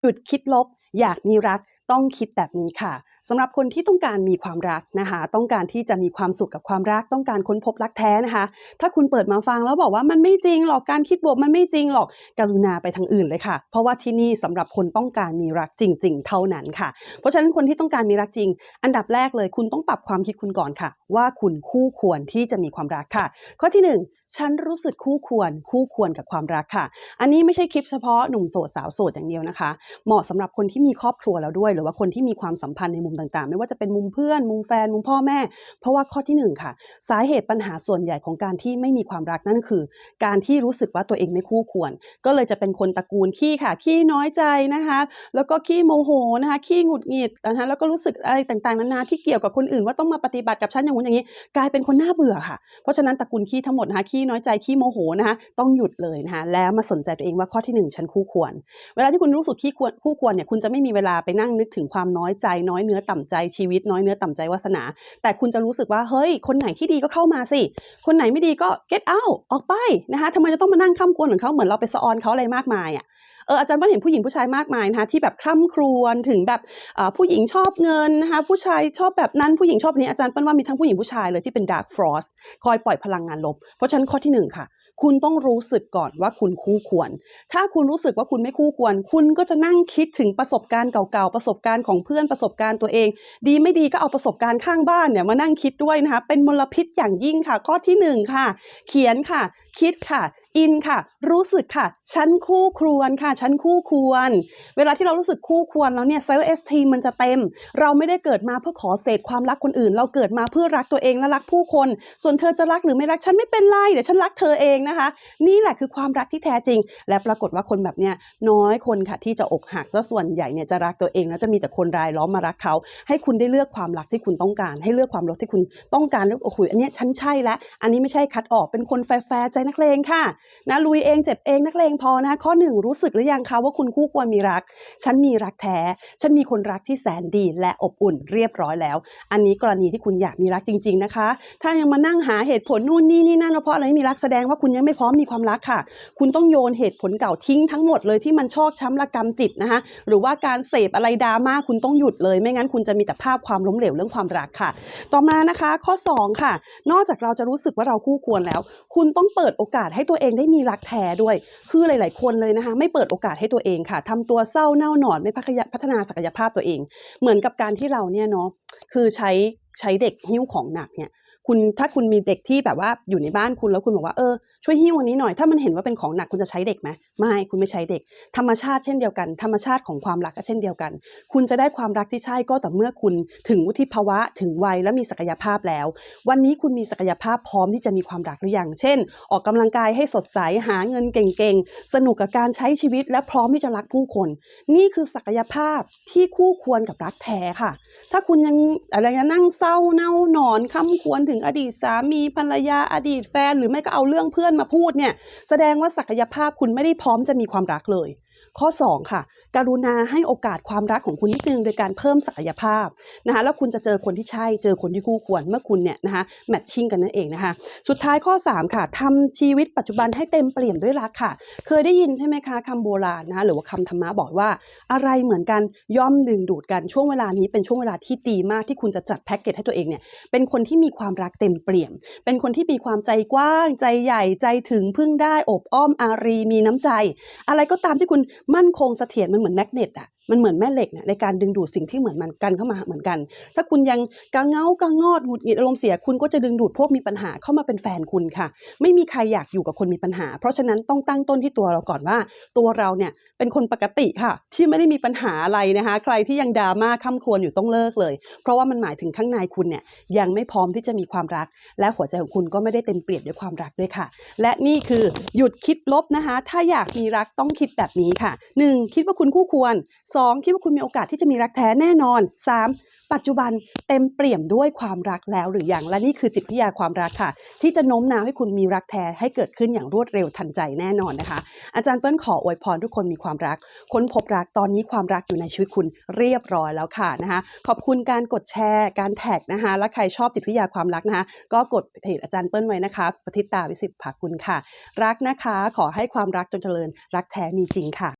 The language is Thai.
หยุดคิดลบ อยากมีรักต้องคิดแบบนี้ค่ะสำหรับคนที่ต้องการมีความรักนะคะ ต้องการที่จะมีความสุขกับความรัก ต้องการค้นพบรักแท้นะคะ ถ้าคุณเปิดมาฟังแล้วบอกว่ามันไม่จริงหรอกการคิดบวกมันไม่จริงหรอกกรุณาไปทางอื่นเลยค่ะ เพราะว่าที่นี่สำหรับคนต้องการมีรักจริง ๆ เท่านั้นค่ะ เพราะฉะนั้นคนที่ต้องการมีรักจริง อันดับแรกเลย คุณต้องปรับความคิดคุณก่อนค่ะ ว่าคุณคู่ควรที่จะมีความรักค่ะ ข้อที่หนึ่งฉันรู้สึกคู่ควรคู่ควรกับความรักค่ะ อันนี้ไม่ใช่คลิปเฉพาะหนุ่มโสดสาวโสดอย่างเดียวนะคะ เหมาะสำหรับคนที่มีครอบครัวแล้วด้วย หรือว่าคนที่มีความสัมพันธ์ในมุมต่างๆ ไม่ว่าจะเป็นมุมเพื่อน มุมแฟน มุมพ่อแม่ เพราะว่าข้อที่หนึ่งค่ะ สาเหตุปัญหาส่วนใหญ่ของการที่ไม่มีความรักนั่นคือ การที่รู้สึกว่าตัวเองไม่คู่ควร ก็เลยจะเป็นคนตระกูลขี้ค่ะขี้น้อยใจนะคะ แล้วก็ขี้โมโหนะคะขี้หงุดหงิดนะคะแล้วก็รู้สึกอะไรต่างๆนานาที่เกี่ยวกับคนอื่นว่าต้องมาปฏิบัติกับฉันอย่างนู้นอย่างนี้ กลายเป็นคนน่าเบื่อค่ะ เพราะฉะนั้นตระกูลขี้ทั้งหมดนะคะขี้น้อยใจขี้โมโหนะคะต้องหยุดเลยนะคะแล้วมาสนใจตัวเองว่าข้อที่หนึ่งฉันคู่ควร เวลาที่คุณรู้สึกขี้ควรคู่ควรเนี่ยคุณจะไม่มีเวลาไปนั่งนึกถึงความน้อยใจ น้อยเนื้อต่ำใจชีวิต น้อยเนื้อต่ำใจวาสนา แต่คุณจะรู้สึกว่าเฮ้ย คนไหนที่ดีก็เข้ามาสิ คนไหนไม่ดีก็ get out ออกไปนะคะทำไมจะต้องมานั่งข้ามควรของเขาเหมือนเราไปสะออนเขาอะไรมากมายอะ อออาจารย์ว่าเห็นผู้หญิงผู้ชายมากมายนะคะที่แบบคร่ำครวญถึงแบบผู้หญิงชอบเงินนะคะผู้ชายชอบแบบนั้นผู้หญิงชอบนี้อาจารย์เปิ้ลว่ามีทั้งผู้หญิงผู้ชายเลยที่เป็น dark frost คอยปล่อยพลังงานลบ เพราะฉะนั้นข้อที่หนึ่งค่ะคุณต้องรู้สึกก่อนว่าคุณคู่ควร ถ้าคุณรู้สึกว่าคุณไม่คู่ควร คุณก็จะนั่งคิดถึงประสบการณ์เก่าๆ ประสบการณ์ของเพื่อนประสบการณ์ตัวเอง ดีไม่ดีก็เอาประสบการณ์ข้างบ้านเนี่ยมานั่งคิดด้วยนะคะ เป็นมลพิษอย่างยิ่งค่ะ ข้อที่หนึ่งค่ะ เขียนค่ะ คิดค่ะ อินค่ะ รู้สึกค่ะฉันคู่ควรค่ะฉันคู่ควร เวลาที่เรารู้สึกคู่ควรแล้วเนี่ยเซลล์เอสทีมันจะเต็ม เราไม่ได้เกิดมาเพื่อขอเศษความรักคนอื่น เราเกิดมาเพื่อรักตัวเองและรักผู้คน ส่วนเธอจะรักหรือไม่รักฉันไม่เป็นไรเดี๋ยวฉันรักเธอเองนะคะ นี่แหละคือความรักที่แท้จริง และปรากฏว่าคนแบบเนี้ยน้อยคนค่ะที่จะอกหักและส่วนใหญ่เนี่ยจะรักตัวเองแล้วจะมีแต่คนรายล้อมมารักเขา ให้คุณได้เลือกความรักที่คุณต้องการ ให้เลือกความรักที่คุณต้องการเลือกโอ้โหอันนี้ฉันใช่แล้วอันนี้ไม่ใช่คัดออกเป็นคนแฟร์ใจนักเลงค่ะนะลุยเองเจ็บเองนักเลงพอนะข้อหนึ่งรู้สึกหรือยังคะว่าคุณคู่ควรมีรัก ฉันมีรักแท้ ฉันมีคนรักที่แสนดีและอบอุ่นเรียบร้อยแล้ว อันนี้กรณีที่คุณอยากมีรักจริง ๆนะคะ ถ้ายังมานั่งหาเหตุผลนู่นนี่นี่นั่นเพราะอะไรไม่มีรักแสดงว่าคุณยังไม่พร้อมมีความรักค่ะ คุณต้องโยนเหตุผลเก่าทิ้งทั้งหมดเลยที่มันชอกช้ำระกำจิตนะคะหรือว่าการเสพอะไรดราม่าคุณต้องหยุดเลย ไม่งั้นคุณจะมีแต่ภาพความล้มเหลวเรื่องความรักค่ะ ต่อมานะคะ ข้อ 2 ค่ะ นอกจากเราจะรู้สึกว่าเราคู่ควรแล้ว คุณต้องเปิดโอกาสให้ตัวเองได้มีรักแท้ด้วย คือหลาย ๆ คนเลยนะคะไม่เปิดโอกาสให้ตัวเองค่ะทำตัวเศร้าเน่าหนอนไม่พัฒนาศักยภาพตัวเอง เหมือนกับการที่เราเนี่ยเนาะคือใช้ใช้เด็กหิ้วของหนักเนี่ยคุณถ้าคุณมีเด็กที่แบบว่าอยู่ในบ้านคุณแล้วคุณบอกว่าเออช่วยหิ้วอันนี้หน่อย ถ้ามันเห็นว่าเป็นของหนักคุณจะใช้เด็กไหมไม่คุณไม่ใช้เด็ก ธรรมชาติเช่นเดียวกัน ธรรมชาติของความรักก็เช่นเดียวกัน คุณจะได้ความรักที่ใช่ก็ต่อเมื่อคุณถึงวุฒิภาวะถึงวัยและมีศักยภาพแล้ว วันนี้คุณมีศักยภาพพร้อมที่จะมีความรักหรือยังเช่น ออกกำลังกายให้สดใสหาเงินเก่งๆสนุกกับการใช้ชีวิต และพร้อมที่จะรักผู้คน นี่คือศักยภาพที่คู่ควรกับรักแท้ค่ะ ถ้าคุณยังอะไรนะนั่งเศร้าเน่านอนค้ำควรถึงอดีตสามีภรรยาอดีตแฟนหรือไม่ก็เอาเรื่องเพื่อนมาพูดเนี่ย แสดงว่าศักยภาพคุณไม่ได้พร้อมจะมีความรักเลย ข้อ 2 ค่ะ กรุณาให้โอกาสความรักของคุณนิดนึงโดยการเพิ่มศักยภาพนะคะแล้วคุณจะเจอคนที่ใช่เจอคนที่คู่ควรเมื่อคุณเนี่ยนะคะแมทชิ่งกันนั่นเองนะคะ สุดท้ายข้อ 3 ค่ะทำชีวิตปัจจุบันให้เต็มเปลี่ยนด้วยรักค่ะ เคยได้ยินใช่ไหมคะคำโบราณนะคะหรือว่าคำธรรมะบอกว่า อะไรเหมือนกันย่อมดึงดูดกันช่วงเวลานี้เป็นช่วงเวลาที่ดีมากที่คุณจะจัดแพ็กเกจให้ตัวเองเนี่ยเป็นคนที่มีความรักเต็มเปลี่ยมเป็นคนที่มีความใจกว้าง ใจใหญ่ใจถึงพึ่งได้อบอ้อมอารีมีน้ำใจ อะไรก็ตามที่คุณมั่นคงเสถียรมันเหมือนแมกเนตอะ มันเหมือนแม่เหล็กนี่ยในการดึงดูดสิ่งที่เหมือนมันกันเข้ามาเหมือนกัน ถ้าคุณยังกางเงากางงอดหงุดหงิดอารมณ์เสียคุณก็จะดึงดูดพวกมีปัญหาเข้ามาเป็นแฟนคุณค่ะ ไม่มีใครอยากอยู่กับคนมีปัญหา เพราะฉะนั้นต้องตั้งต้นที่ตัวเราก่อนว่า ตัวเราเนี่ยเป็นคนปกติค่ะ ที่ไม่ได้มีปัญหาอะไรนะคะ ใครที่ยังดราม่าข้าควรอยู่ต้องเลิกเลย เพราะว่ามันหมายถึงข้างในคุณเนี่ยยังไม่พร้อมที่จะมีความรัก และหัวใจของคุณก็ไม่ได้เต็มเปี่ยมด้วยความรักด้วยค่ะ และนี่คือหยุดคิดลบนะคะ ถ้าอยากมีรักต้องคิดแบบนี้ค่ะ 1. คิดว่าคุณคู่ควร 2. คิดว่าคุณมีโอกาสที่จะมีรักแท้แน่นอน 3. ปัจจุบันเต็มเปี่ยมด้วยความรักแล้วหรือยังและนี่คือจิตวิทยาความรักค่ะ ที่จะโน้มน้าวให้คุณมีรักแท้ให้เกิดขึ้นอย่างรวดเร็วทันใจแน่นอนนะคะ อาจารย์เปิ้ลขออวยพรทุกคนมีความรัก ค้นพบรักตอนนี้ความรักอยู่ในชีวิตคุณเรียบร้อยแล้วค่ะนะคะขอบคุณการกดแชร์การแท็กนะคะและใครชอบจิตวิทยาความรักนะคะก็กดเพจอาจารย์เปิ้ลไว้นะคะปฏิตาวิสิทธิ์ภาคุณค่ะ รักนะคะขอให้ความรักจนเจริญ รักแท้มีจริงค่ะ